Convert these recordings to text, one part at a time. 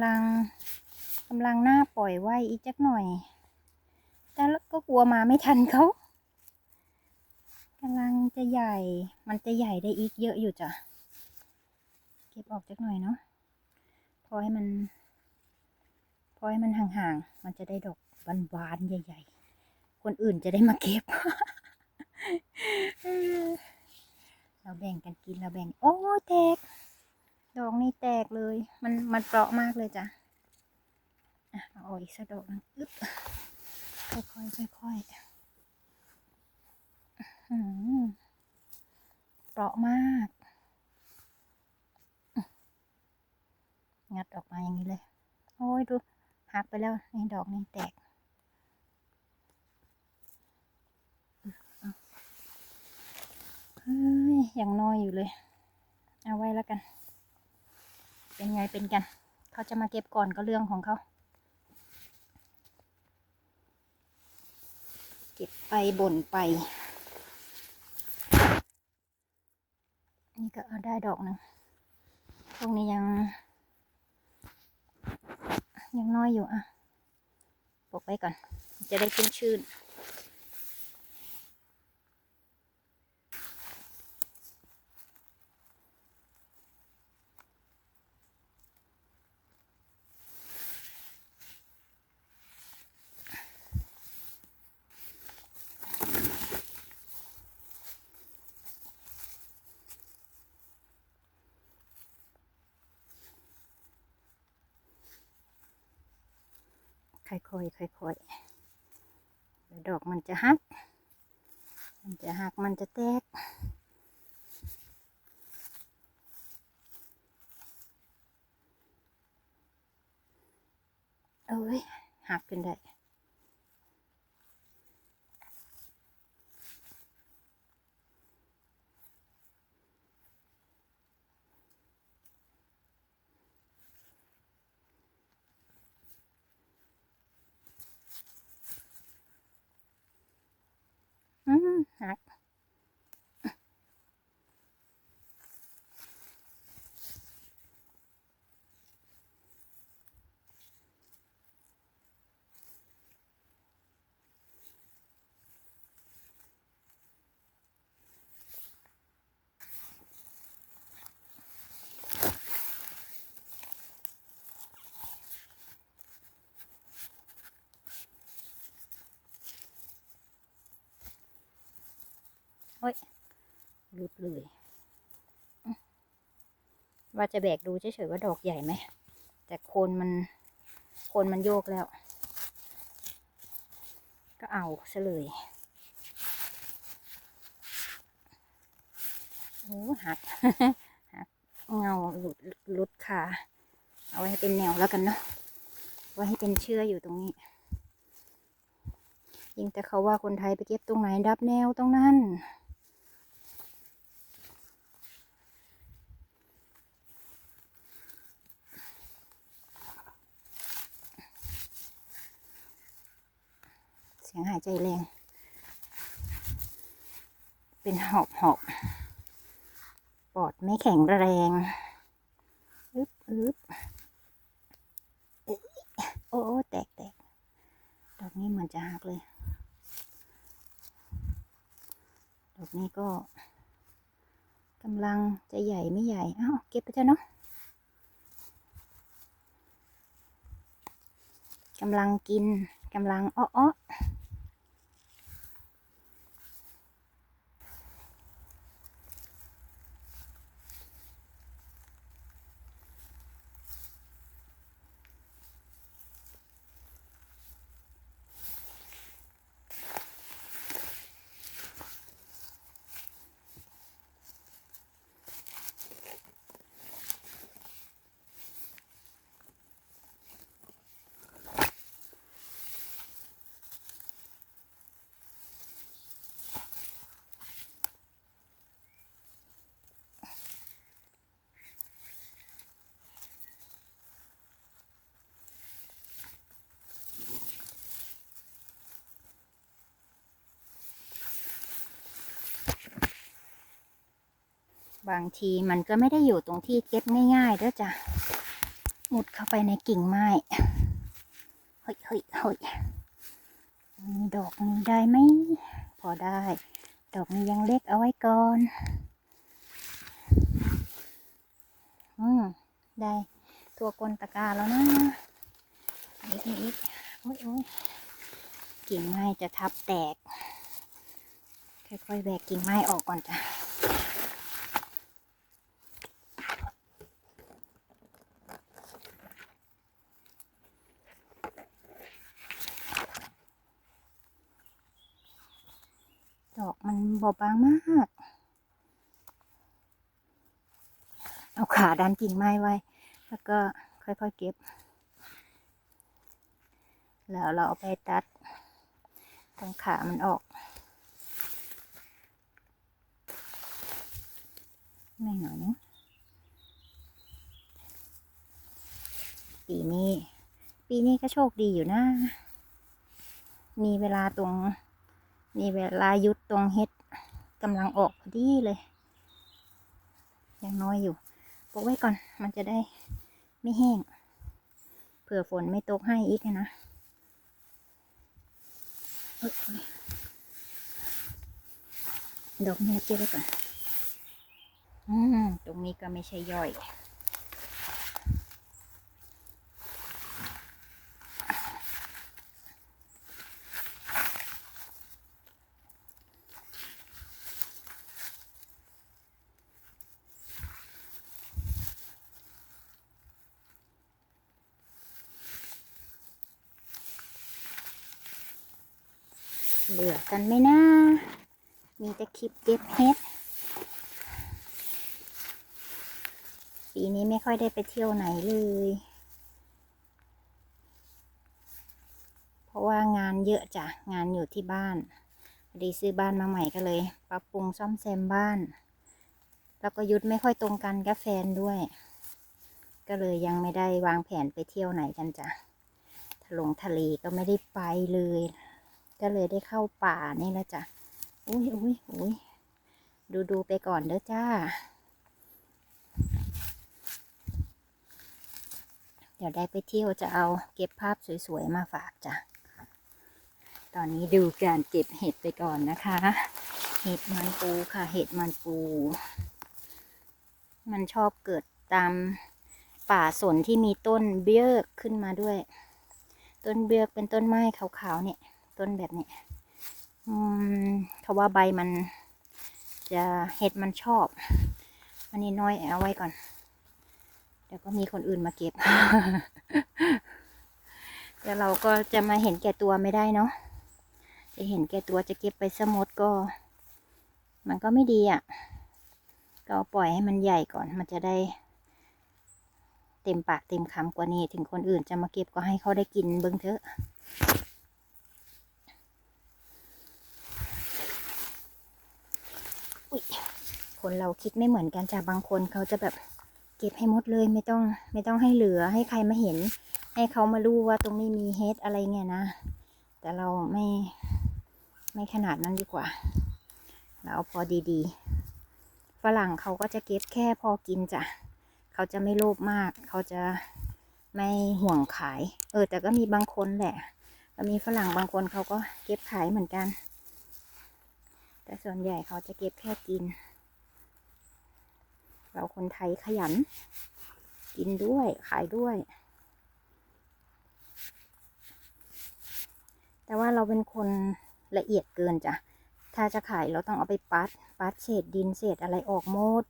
ำลังกำลังหน้าปล่อยไว้อีกจักหน่อย แต่ก็กลัวมาไม่ทันเขากำลังจะใหญ่ มันจะใหญ่ได้อีกเยอะอยู่จ้ะ เก็บออกจักหน่อยเนาะ พอให้มัน พอให้มันห่างๆ มันจะได้ดอกบานๆ ใหญ่ ๆ คนอื่นจะได้มาเก็บ เราแบ่งกันกิน เราแบ่ง โอ้แตก ดอกนี่แตกเลย มันมันเปราะมากเลยจ้ะอะเอาอีกสักดอกนึงอึ๊บค่อยค่อยๆอื้อหือเปราะมาก งัดออกมาอย่างนี้เลย โอ้ยดูหักไปแล้วนี่ดอกนี่แตกอาเฮ้ยยังน้อยอยู่เลย เอาไว้แล้วกัน เป็นไงเป็นกัน เขาจะมาเก็บก่อนก็เรื่องของเขา เก็บไปบ่นไป นี่ก็เอาได้ดอกหนึ่งตรงนี้ยัง ยังน้อยอยู่อะปกไว้ก่อน จะได้ชุ่มชื่น ค่อยๆค่อยๆเดี๋ยวดอกมันจะหัก มันจะหักมันจะแตกเอ้ยหักกันได้ อื โอ้ยหลุดเลยว่าจะแบกดูเฉยๆว่าดอกใหญ่ไหม แต่โคนมัน โคนมันโยกแล้ว ก็เอาซะเลยโอ้หักหักเงาหลุดหลุดขาเอาไว้ให้เป็นแนวแล้วกันเนาะไว้ให้เป็นเชื่ออยู่ตรงนี้ ยิ่งแต่เขาว่าคนไทยไปเก็บตรงไหนดับแนวตรงนั้น สียงหายใจแรง เป็นหอบหอบปอดไม่แข็งแรงอึบอึบเอ้ยโอ้โอ้แตกแตกดอกนี้เหมือนจะหักเลย ดอกนี้ก็กำลังจะใหญ่ไม่ใหญ่อ้าวเก็บไปเถอะเนาะกำลังกินกำลังอ้อ บางทีมันก็ไม่ได้อยู่ตรงที่เก็บง่ายๆเด้อจ้ะมุดเข้าไปในกิ่งไม้เฮ้ยเฮ้ยเฮ้ยมีดอกนี้ได้ไหมพอได้ ดอกนี้ยังเล็กเอาไว้ก่อน อืมได้ตัวกลตะกร้าแล้วนะอีกอีกโอ้ยโอ้ยกิ่งไม้จะทับแตก ค่อยๆแบกกิ่งไม้ออกก่อนจ้ะ ด อบบางมาก เอาขาดันกิ่งไม้ไว้ แล้วก็ค่อยๆเก็บ แล้วเราเอาไปตัดตรงขามันออก ไม่หน่อยนึงปีนี้ ปีนี้ก็โชคดีอยู่นะ มีเวลาตรงมีเวลาหยุดตรงเฮ็ด กำลังออกพอดีเลย ยังน้อยอยู่ปกไว้ก่อน มันจะได้ไม่แห้ง เผื่อฝนไม่ตกให้อีกนะออดอกนี้เก็บไว้ก่อน อืม ตรงนี้ก็ไม่ใช่ย่อย เบื่อกันไหมนะ มีแต่คลิปเก็บเฮ็ด ปีนี้ไม่ค่อยได้ไปเที่ยวไหนเลย เพราะว่างานเยอะจ้ะ งานอยู่ที่บ้านพอดีซื้อบ้านมาใหม่ก็เลย ปรับปรุงซ่อมแซมบ้าน แล้วก็ยุดไม่ค่อยตรงกันกับแฟนด้วย ก็เลยยังไม่ได้วางแผนไปเที่ยวไหนกันจ้ะทะลงทะเลก็ไม่ได้ไปเลย ก็เลยได้เข้าป่านี่แหละจ้ะอุ้ยอุ้ยอุ้ยดูดูไปก่อนเด้อจ้า เดี๋ยวได้ไปเที่ยวจะเอาเก็บภาพสวยๆมาฝากจ้ะ ตอนนี้ดูการเก็บเห็ดไปก่อนนะคะ เห็ดมันปูค่ะ เห็ดมันปู มันชอบเกิดตามป่าสนที่มีต้นเบี้ยกขึ้นมาด้วย ต้นเบี้ยกเป็นต้นไม้ขาวๆเนี่ย ต้นแบบนี้เขาว่าใบมันจะเห็ดมันชอบ อันนี้น้อยเอาไว้ก่อน เดี๋ยวก็มีคนอื่นมาเก็บแต่เราก็จะมาเห็นแก่ตัวไม่ได้เนาะ จะเห็นแก่ตัวจะเก็บไปสมดก็ มันก็ไม่ดีอะ่ะ ก็ปล่อยให้มันใหญ่ก่อน มันจะได้ เต็มปากเต็มคำกว่านี้ ถึงคนอื่นจะมาเก็บก็ให้เขาได้กินเบิ้งเถอะ อุ๊ยคนเราคิดไม่เหมือนกันจ้ะบางคนเขาจะแบบเก็บให้หมดเลยไม่ต้องไม่ต้องให้เหลือให้ใครมาเห็น ให้เขามารู้ว่าตรงนี้มีเฮดอะไรเงี้ยนะ แต่เราไม่ไม่ขนาดนั้นดีกว่า เราเอาพอดีๆ ฝรั่งเขาก็จะเก็บแค่พอกินจ้ะเขาจะไม่โลภมาก เขาจะไม่ห่วงขาย เออ แต่ก็มีบางคนแหละก็มีฝรั่งบางคนเขาก็เก็บขายเหมือนกัน แต่ส่วนใหญ่เขาจะเก็บแค่กิน เราคนไทยขยัน กินด้วยขายด้วย แต่ว่าเราเป็นคนละเอียดเกินจ้ะ ถ้าจะขายเราต้องเอาไปปัด ปัดเศษดินเศษอะไรออกหมด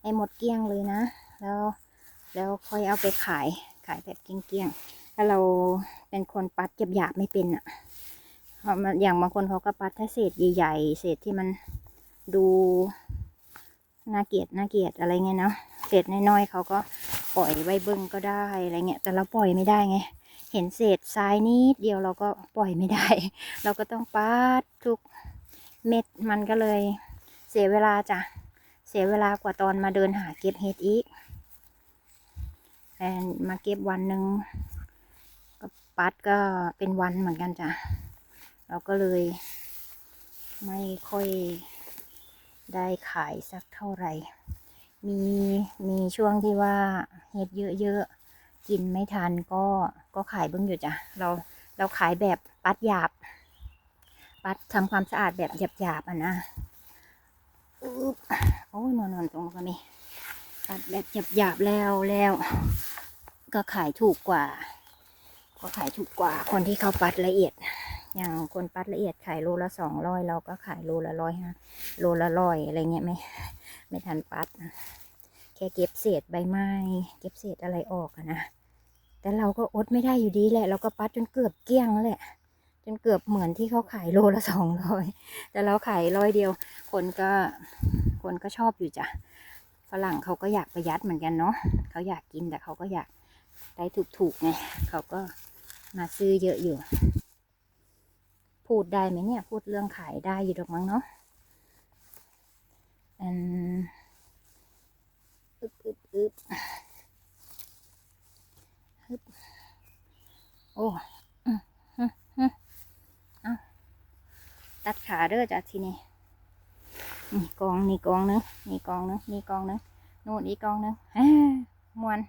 ให้หมดเกลี้ยงเลยนะ แล้วแล้วค่อยเอาไปขายขายแบบเกลี้ยงๆถ้าเราเป็นคนปัดเก็บหยาบไม่เป็นอะเพราะ อย่างบางคนเขาก็ปัดแค่เศษใหญ่ๆเศษที่มันดูน่าเกลียดน่าเกลียดอะไรเงี้ยเนาะเศษน้อยๆเขาก็ปล่อยไว้เบิ้งก็ได้อะไรเงี้ยแต่เราปล่อยไม่ได้ไง เห็นเศษทรายนิดเดียวเราก็ปล่อยไม่ได้ เราก็ต้องปัดทุกเม็ดมันก็เลย เสียเวลาจ้ะเสียเวลากว่าตอนมาเดินหาเก็บเห็ดอีกแอนมาเก็บวันหนึ่งก็ปัดก็เป็นวันเหมือนกันจ้ะ เราก็เลย ไม่ค่อยได้ขายสักเท่าไหร่ มีมีช่วงที่ว่าเห็ดเยอะๆ กินไม่ทันก็ก็ขายเบิ้งอยู่จ้ะ เราเราขายแบบปัดหยาบ ปัดทำความสะอาดแบบหยาบๆอะนะอึ๊บโอ้ยนอนนอนตรงกันนี่ปัดแบบหยาบๆแล้วแล้วก็ขายถูกกว่า ก็ขายถูกกว่าคนที่เขาปัดละเอียด อย่างคนปัดละเอียดขายโลละสองร้อยเราก็ขายโลละร้อยห้าโลละร้อยอะไรเงี้ยไม่ไม่ทันปัดแค่เก็บเศษใบไม้ เก็บเศษอะไรออกอะนะแต่เราก็อดไม่ได้อยู่ดีแหละ เราก็ปัดจนเกือบเกลี้ยงแล้วแหละ จนเกือบเหมือนที่เขาขายโลละสองร้อยแต่เราขายร้อยเดียว คนก็คนก็ชอบอยู่จ้ะฝรั่งเขาก็อยากประหยัดเหมือนกันเนาะเขาอยากกินแต่เขาก็อยากได้ถูกๆไงเขาก็มาซื้อเยอะอยู่ พูดได้ไหมเนี่ย พูดเรื่องขายได้อยู่ดอกมั้งเนาะอืมอึบอึบอึบฮึบโอ้เอาตัดขาเด้อจ้ะทีนี้นี่กองนี่กองนึงนี่กองนึงนี่กองนึงนู่นอีกกองนึงฮ่ามวน